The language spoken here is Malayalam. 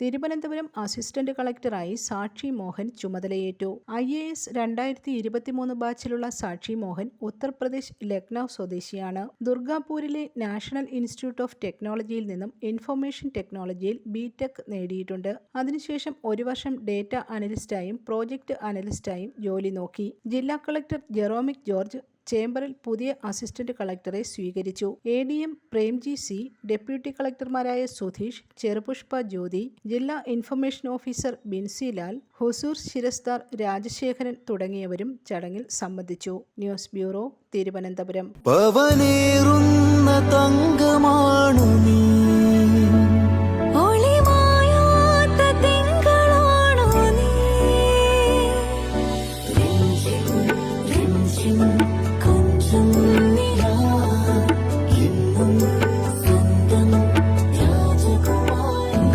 തിരുവനന്തപുരം അസിസ്റ്റന്റ് കളക്ടറായി സാക്ഷി മോഹൻ ചുമതലയേറ്റു. ഐ എ എസ് രണ്ടായിരത്തി ഇരുപത്തിമൂന്ന് ബാച്ചിലുള്ള സാക്ഷി മോഹൻ ഉത്തർപ്രദേശ് ലക്നൗ സ്വദേശിയാണ്. ദുർഗാപൂരിലെ നാഷണൽ ഇൻസ്റ്റിറ്റ്യൂട്ട് ഓഫ് ടെക്നോളജിയിൽ നിന്നും ഇൻഫർമേഷൻ ടെക്നോളജിയിൽ ബി ടെക് നേടിയിട്ടുണ്ട്. അതിനുശേഷം ഒരു വർഷം ഡേറ്റ അനലിസ്റ്റായും പ്രോജക്ട് അനലിസ്റ്റായും ജോലി നോക്കി. ജില്ലാ കളക്ടർ ജെറോമിക് ജോർജ് ചേംബറിൽ പുതിയ അസിസ്റ്റന്റ് കളക്ടറെ സ്വീകരിച്ചു. A D M Premji C deputy കളക്ടർമാരായ Sudheesh Cherupushpa Jyothi ജില്ലാ ഇൻഫർമേഷൻ ഓഫീസർ ബിൻസി ലാൽ ഹുസൂർ ശിരസ്താർ രാജശേഖരൻ തുടങ്ങിയവരും ചടങ്ങിൽ സംബന്ധിച്ചു. News bureau Thiruvananthapuram.